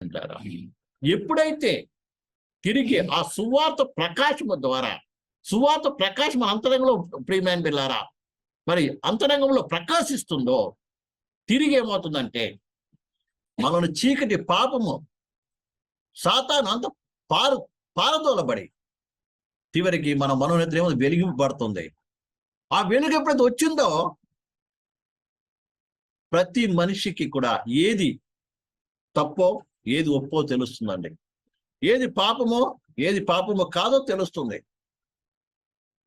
అంటారా. ఎప్పుడైతే తిరిగి ఆ సువార్త ప్రకాశము ద్వారా సువార్త ప్రకాశం అంతరంగంలో ప్రియమైన బిల్లారా మరి అంతరంగంలో ప్రకాశిస్తుందో తిరిగి ఏమవుతుందంటే మనల్ని చీకటి పాపము సాతాను అంత పారు పారదోలబడి చివరికి మన మనోనేత్రం ఏమో వెలిగింపబడుతుంది ఆ వెలుగు ఎప్పుడైతే వచ్చిందో ప్రతి మనిషికి కూడా ఏది తప్పో ఏది ఒప్పో తెలుస్తుందండి? ఏది పాపమో ఏది పాపమో కాదో తెలుస్తుంది.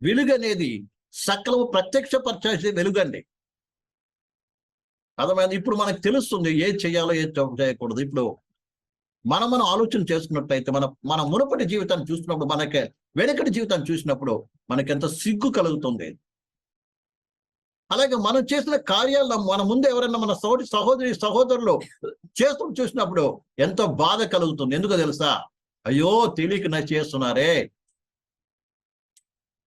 వెలుగు అనేది సకలము ప్రత్యక్షపరచేసే వెలుగండి. అర్థమైంది? ఇప్పుడు మనకు తెలుస్తుంది ఏది చేయాలో ఏది చేయకూడదు. ఇప్పుడు మనం మనం ఆలోచన చేసుకున్నట్టయితే మన మన మునుపటి జీవితాన్ని చూసినప్పుడు మనకి వెనకటి జీవితాన్ని చూసినప్పుడు మనకెంత సిగ్గు కలుగుతుంది? అలాగే మనం చేసిన కార్యాల్లో మన ముందు ఎవరైనా మన సోటి సహోదరి సహోదరులు చేస్తూ చూసినప్పుడు ఎంతో బాధ కలుగుతుంది. ఎందుకో తెలుసా? అయ్యో తెలియక నా చేస్తున్నారే.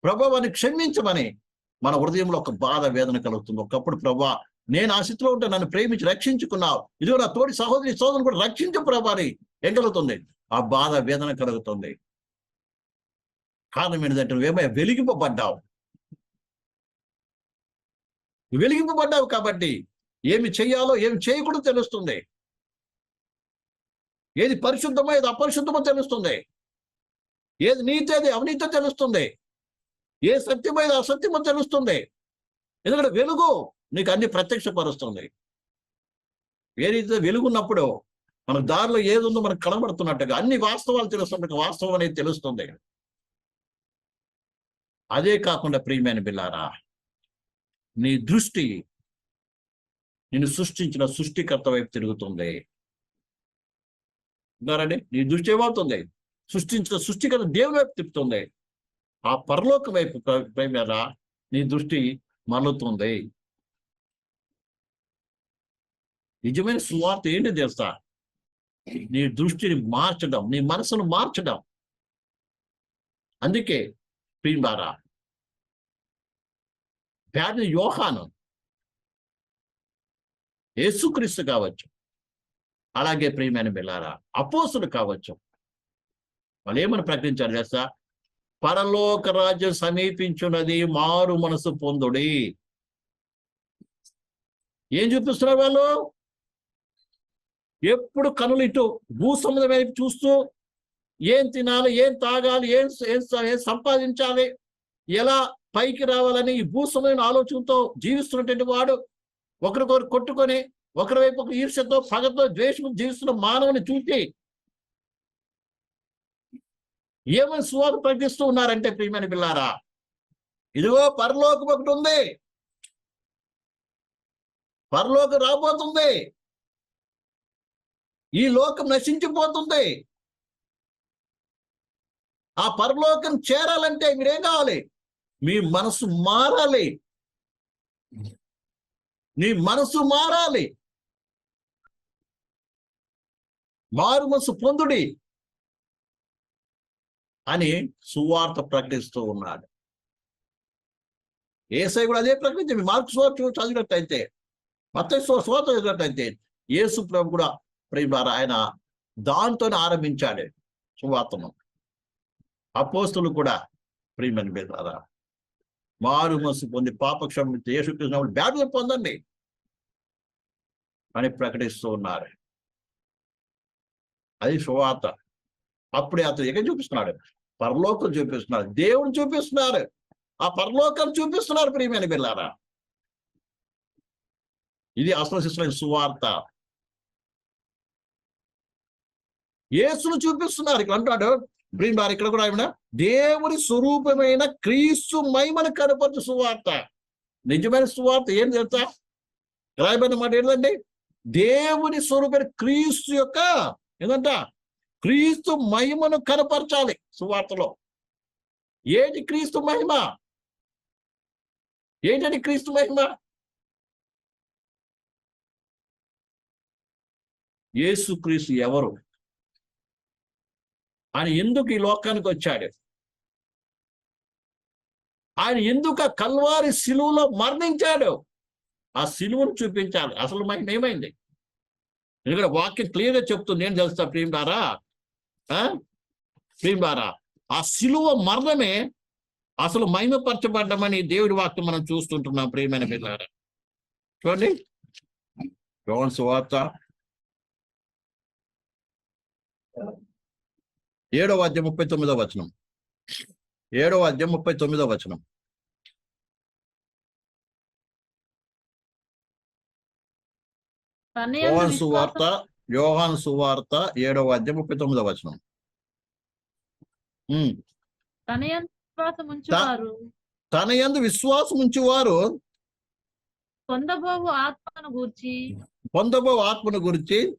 ప్రభావాన్ని క్షమించమని మన హృదయంలో ఒక బాధ వేదన కలుగుతుంది. ఒకప్పుడు ప్రభా నేను ఆ స్థితిలో ఉంటే నన్ను ప్రేమించి రక్షించుకున్నావు. ఇదిగో నా తోటి సహోదరి సోదరుని కూడా రక్షించు ప్రభాని ఏం కలుగుతుంది? ఆ బాధ వేదన కలుగుతుంది. కారణం ఏంటంటే నువ్వేమో వెలిగింపబడ్డావు. వెలిగింపబడ్డావు కాబట్టి ఏమి చెయ్యాలో ఏమి చేయకూడదు తెలుస్తుంది. ఏది పరిశుద్ధమో ఏది అపరిశుద్ధమో తెలుస్తుంది. ఏది నీతి అది అవినీతో తెలుస్తుంది. ఏ సత్యమో ఏది అసత్యమో తెలుస్తుంది. ఎందుకంటే వెలుగు నీకు అన్ని ప్రత్యక్షపరుస్తుంది. ఏ రీతిలో వెలుగున్నప్పుడు మన దారిలో ఏది ఉందో మనకు కనబడుతున్నట్టుగా అన్ని వాస్తవాలు తెలుస్తుంది. వాస్తవం అనేది తెలుస్తుంది. అదే కాకుండా ప్రియమైన బిల్లారా నీ దృష్టి నిన్ను సృష్టించిన సృష్టికర్త వైపు తిరుగుతుంది. ఉన్నారండి? నీ దృష్టి ఏమవుతుంది? సృష్టించిన సృష్టికర్త దేవుని వైపు తిప్పుతుంది ఆ పరలోక వైపు మీద నీ దృష్టి మరలుతుంది నిజమైన సువార్త ఏంటి తెలుసా? నీ దృష్టిని మార్చడం నీ మనసును మార్చడం. అందుకే ప్రియులారా పేద యోహాను. యేసుక్రీస్తు కావచ్చు. అలాగే ప్రియమైన బిల్లారా అపోసులు కావచ్చు. వాళ్ళు ఏమని ప్రకటించారు తెలుసా? పరలోక రాజ్యం సమీపించున్నది మారు మనసు పొందుడి. ఏం చూపిస్తున్నారు వాళ్ళు? ఎప్పుడు కనులు ఇటు భూసముద్రం వైపు చూస్తూ ఏం తినాలి ఏం తాగాలి ఏం ఏం సంపాదించాలి ఎలా పైకి రావాలని ఈ భూసమైన ఆలోచనతో జీవిస్తున్నటువంటి వాడు ఒకరికొకరు కొట్టుకొని ఒకరి వైపు ఒక ఈర్ష్యతో పగతో ద్వేషం జీవిస్తున్న మానవుని చూసి ఏమని సువార్త ప్రకటిస్తూ ఉన్నారంటే ప్రియమైన పిల్లారా? ఇదిగో పరలోకం ఒకటి ఉంది. పరలోకం రాబోతుంది. ఈ లోకం నశించిపోతుంది. ఆ పరలోకం చేరాలంటే మీరేం కావాలి? మీ మనసు మారాలి. నీ మనసు మారాలి. మారు మనసు పొందుడి. అని సువార్త ప్రకటిస్తూ ఉన్నాడు. ఏసై కూడా అదే ప్రకటించి మార్కు సువార్త చదివినట్టయితే మత సువార్త చదివినట్టయితే యేసు ప్రభు కూడా ప్రేమ ఆయన దాంతోనే ఆరంభించాడు సువార్తను. అపోస్తులు కూడా ప్రియమని మీద మారు మనసు పొంది పాపక్షమ యేసుకృష్ణ బ్యాప్తిజం పొందండి. అని ప్రకటిస్తూ ఉన్నారు. అది సువార్త. అప్పుడే అతను ఎక్కడ చూపిస్తున్నాడు? పరలోకం చూపిస్తున్నారు దేవుడు చూపిస్తున్నారు ఆ పరలోకం చూపిస్తున్నారు ప్రియమైన పిల్లారా ఇది అసలు సువార్త. యేసును చూపిస్తున్నారు. ఇక్కడ అంటాడు ప్రియం వారు ఇక్కడ కూడా ఆయన దేవుని స్వరూపమైన క్రీస్తు మహిమను కనపరచు సువార్త. నిజమైన సువార్త ఏం తెలుసా? రాయబడిన మాట ఏంటండి? దేవుని స్వరూపమైన క్రీస్తు యొక్క ఏంటంట క్రీస్తు మహిమను కనపరచాలి సువార్తలో. ఏంటి క్రీస్తు మహిమ? ఏంటండి క్రీస్తు మహిమ? యేసు క్రీస్తు ఎవరు? ఆయన ఎందుకు ఈ లోకానికి వచ్చాడు? ఆయన ఎందుకు ఆ కల్వారి సిలువలో మరణించాడు? ఆ సిలువను చూపించాలి. అసలు మహిమ ఏమైంది? ఎందుకంటే వాక్యం క్లియర్గా చెప్తుంది. నేను తెలుస్తా ప్రియులారా. ఆ? ప్రియులారా ఆ సిలువ మరణమే అసలు మహిమపరచబడ్డమని దేవుడి వాక్యం మనం చూస్తుంటున్నాం ప్రియమైన పిల్లారా చూడండి. యోన్ సువార్త. ఏడవ అధ్యాయం ముప్పై తొమ్మిదో వచనం. ఏడవ అధ్యాయం ముప్పై తొమ్మిదో వచనం. యోహాను సువార్త యోహాను సువార్త ఏడవ అధ్యాయం ముప్పై తొమ్మిదో వచనం. తన విశ్వాసం ఉంచువారు. యందు విశ్వాసం ఉంచేవారు. పొందబోవు ఆత్మను గూర్చి పొందబో ఆత్మను గురించి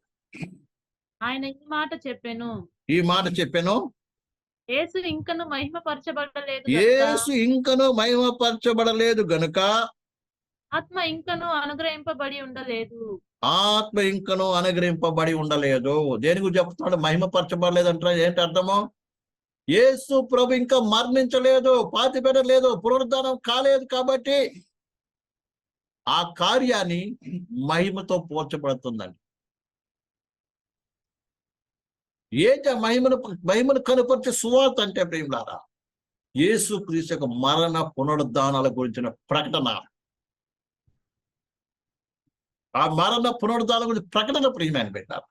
ఆయన ఈ మాట చెప్పాను. ఈ మాట చెప్పాను? యేసు ఇంకను మహిమపరచబడలేదు యేసు ఇంకను మహిమపరచబడలేదు గనుక. ఆత్మ ఇంకను అనుగ్రహింపబడి ఉండలేదు. ఆత్మ ఇంకను అనుగ్రహింపబడి ఉండలేదు. దేని గురించి చెప్తున్నాడు? మహిమపరచబడలేదు అంటారు ఏంటి అర్థము? యేసు ప్రభు ఇంకా మరణించలేదు పాతి పెట్టలేదు పునరుద్ధానం కాలేదు కాబట్టి ఆ కార్యాన్ని మహిమతో పోల్చబడుతుందండి. ఏంటి ఆ మహిమను మహిమను కనుపరిచే సువార్త అంటే ప్రేమలారా? యేసు క్రీస్తు యొక్క మరణ పునరుద్ధానాల గురించిన ప్రకటన. ఆ మరణ పునరుద్ధానం గురించి ప్రకటన ప్రియమైన పెట్టారు.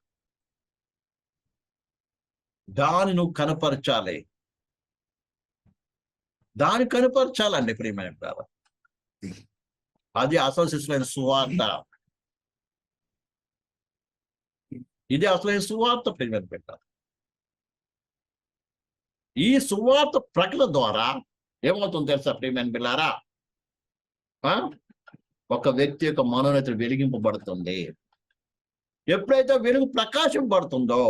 దాని నువ్వు కనపరచాలి. దాన్ని కనపరచాలండి ప్రియమైన పెట్టారు. అది అసలు శిశులైన సువార్త. ఇది అసలైన సువార్త ప్రియమైన పెట్టారు. ఈ సువార్త ప్రకటన ద్వారా ఏమవుతుంది తెలుసా ప్రియమైన బిల్లారా ఆ? ఒక వ్యక్తి యొక్క మనోన్నతి వెలిగింపబడుతుంది. ఎప్పుడైతే వెలుగు ప్రకాశింపబడుతుందో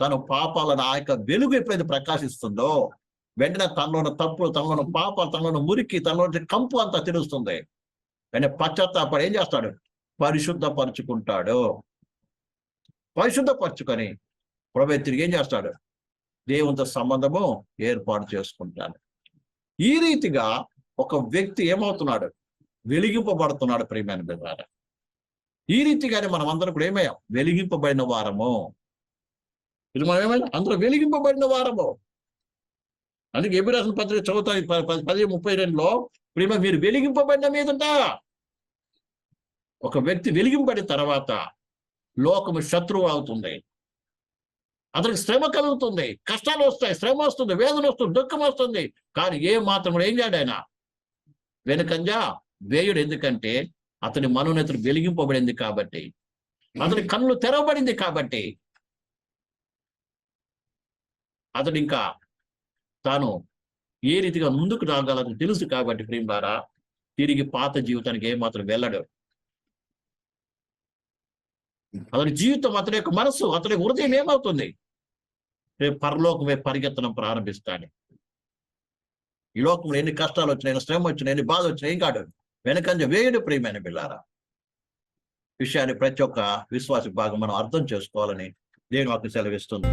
తన పాపాలను ఆ యొక్క వెలుగు ఎప్పుడైతే ప్రకాశిస్తుందో వెంటనే తనలోని తప్పులు తనలోని పాపాలు తనలోని మురికి తనలోని కంపు అంతా తెలుస్తుంది. వెంటనే పశ్చాత్తాపడు ఏం చేస్తాడు? పరిశుద్ధపరుచుకుంటాడు. పరిశుద్ధపరచుకొని ప్రభు తిరిగి ఏం చేస్తాడు? దేవునితో సంబంధము ఏర్పాటు చేసుకుంటాడు ఈ రీతిగా ఒక వ్యక్తి ఏమవుతున్నాడు? వెలిగింపబడుతున్నాడు ప్రియమైన బిడ్డారా. ఈ రీతిగానే మనం అందరం కూడా ఏమయ్యాం? వెలిగింపబడిన వారము. ఇది మనం ఏమైనా అందరూ వెలిగింపబడిన వారము. అందుకే ఎబిరాసిన పత్రిక చదువుతాయి పది ముప్పై రెండులో ప్రేమ మీరు వెలిగింపబడిన మీదంట ఒక వ్యక్తి వెలిగింపడిన తర్వాత లోకము శత్రువు అవుతుంది. అతనికి శ్రమ కలుగుతుంది కష్టాలు వస్తాయి శ్రమ వస్తుంది వేదన వస్తుంది దుఃఖం వస్తుంది. కానీ ఏ మాత్రం కూడా ఏం చేయడు ఆయన. వెనుకంజా వేయుడు ఎందుకంటే అతని మనోనేతలు వెలిగింపబడింది కాబట్టి అతని కన్నులు తెరవబడింది కాబట్టి అతడు ఇంకా తాను ఏ రీతిగా ముందుకు రాగలని తెలుసు కాబట్టి ప్రేమారా తిరిగి పాత జీవితానికి ఏమాత్రం వెళ్ళడు. అతని జీవితం అతని యొక్క మనసు అతని హృదయం ఏమవుతుంది రేపు పరలోకమే పరిగెత్తడం ప్రారంభిస్తాను ఈ లోకంలో ఎన్ని కష్టాలు వచ్చినాయి శ్రమ వచ్చినాయి ఎన్ని బాధ వచ్చినాయి ఏం కాదు వెనకంజ వేయుడు ప్రియమైన బిల్లారా విషయాన్ని ప్రతి ఒక్క విశ్వాస భాగం మనం అర్థం చేసుకోవాలని దేవుని వాక్యం సెలవిస్తుంది